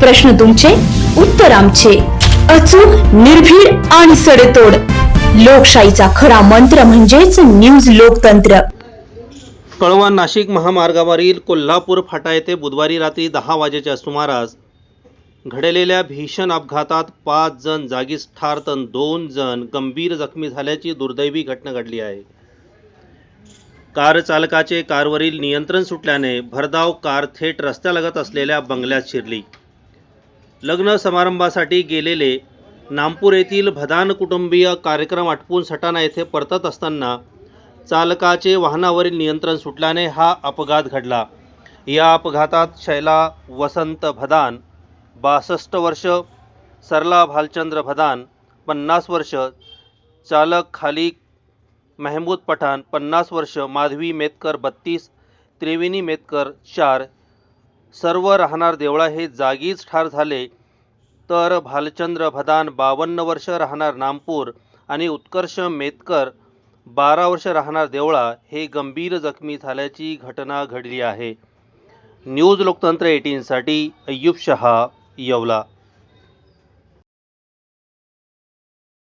प्रश्न तुमचे उत्तर आमचे. अचूक निर्भीड आणि सडेतोड. लोकशाहीचा खरा मंत्र म्हणजेच न्यूज लोकतंत्र. कळवा नाशिक महामार्गावरील कोल्हापूर फाटा येथे बुधवारी रात्री दहा वाजेच्या सुमारास घडलेल्या भीषण अपघातात पाच जण जागीच ठार तर दोन जण गंभीर जखमी झाल्याची दुर्दैवी घटना घडली आहे. कार चालकाचे कारवरील नियंत्रण सुटल्याने भरधाव कार थेट रस्त्यालगत असलेल्या बंगल्यात शिरली. लग्न समारंभासाठी गेलेले नामपूर येथील भदान कुटुंबीय कार्यक्रम आटपून सटाणा येथे परतत असताना चालकाचे वाहनावरील नियंत्रण सुटल्याने हा अपघात घडला. या अपघातात शैला वसंत भदान बासष्ट वर्ष सरला भालचंद्र भदान पन्नास वर्ष चालक खाली महमूद पठाण पन्नास वर्ष माधवी मेतकर बत्तीस त्रिवेणी मेतकर चार सर्व राहणार देवळा हे जागीच ठार झाले. तर भालचंद्र भदान बावन्न वर्ष राहणार नामपूर आणि उत्कर्ष मेतकर बारा वर्ष राहणार देवळा हे गंभीर जखमी झाल्याची घटना घडली आहे. न्यूज लोकतंत्र एटीनसाठी अय्यूब शहा येवला.